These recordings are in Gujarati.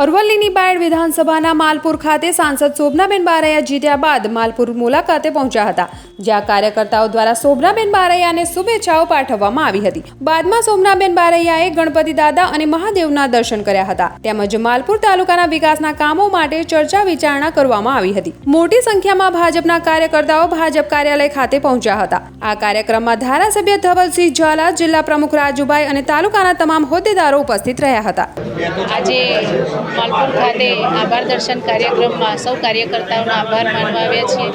અરવલ્લીની બાયડ વિધાનસભાના માલપુર ખાતે સાંસદ શોભનાબેન બારૈયા જીત્યા બાદ માલપુર મુલાકાતે પહોંચ્યા હતા, જ્યાં કાર્યકર્તાઓ દ્વારા શોભનાબેન બારૈયાને શુભેચ્છાઓ પાઠવવામાં આવી હતી. બાદમાં શોભનાબેન બારૈયાએ ગણપતિ દાદા અને મહાદેવના દર્શન કર્યા હતા. તેમજ માલપુર તાલુકાના વિકાસના કામો માટે ચર્ચા વિચારણા કરવામાં આવી હતી. મોટી સંખ્યામાં ભાજપના કાર્યકર્તાઓ ભાજપ કાર્યાલય ખાતે પહોંચ્યા હતા. આ કાર્યક્રમમાં ધારાસભ્ય ધવલસિંહ ઝાલા, જિલ્લા પ્રમુખ રાજુભાઈ અને તાલુકાના તમામ હોદ્દેદારો ઉપસ્થિત રહ્યા હતા. આજે માલપુર ખાતે આભાર દર્શન કાર્યક્રમમાં સૌ કાર્યકર્તાઓનો આભાર માનવા આવ્યા છીએ.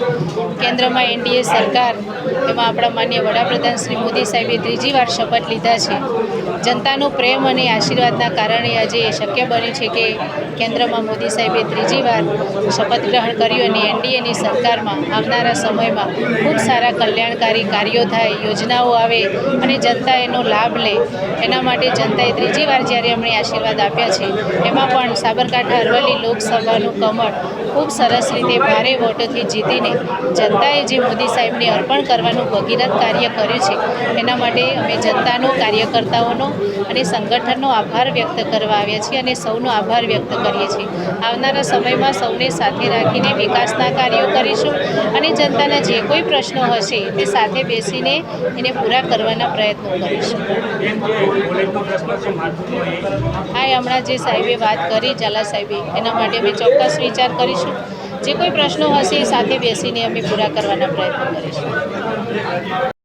કેન્દ્રમાં એનડીએ સરકાર, એમાં આપણા માન્ય વડાપ્રધાન શ્રી મોદી સાહેબે ત્રીજી વાર શપથ લીધા છે. જનતાનો પ્રેમ અને આશીર્વાદના કારણે આજે શક્ય બન્યું છે કે કેન્દ્રમાં મોદી સાહેબે ત્રીજી વાર શપથ ગ્રહણ કર્યું અને એનડીએની સરકારમાં આવનારા સમયમાં ખૂબ સારા કલ્યાણકારી કાર્યો થાય, યોજનાઓ આવે અને જનતા એનો લાભ લે. એના માટે જનતાએ ત્રીજી વાર જ્યારે અમને આશીર્વાદ આપ્યા છે. એમાં પણ સાબરકાંઠા અરવલ્લી લોકસભાનું કમળ ખૂબ સરસ રીતે ભારે વોટોથી જીતીને જનતાએ જે મોદી સાહેબને અર્પણ કરવાનું ભગીરથ કાર્ય કર્યું છે, એના માટે અમે જનતાનો, કાર્યકર્તાઓનો અને સંગઠનનો આભાર વ્યક્ત કરવા આવ્યા છીએ અને સૌનો આભાર વ્યક્ત કરીએ છીએ. આવનારા સમયમાં સૌને સાથે રાખીને વિકાસના કાર્યો કરીશું અને જનતાના જે કોઈ પ્રશ્નો હશે તે સાથે બેસીને એને પૂરા કરવાના પ્રયત્નો કરીશું. હા હમણાં જે સાહેબે વાત કરી, ઝાલા સાહેબે, એના માટે અમે ચોક્કસ વિચાર કરીશું. જે કોઈ પ્રશ્નો હશે એ સાથે બેસીને અમે પૂરા કરવાના પ્રયત્ન કરીશું.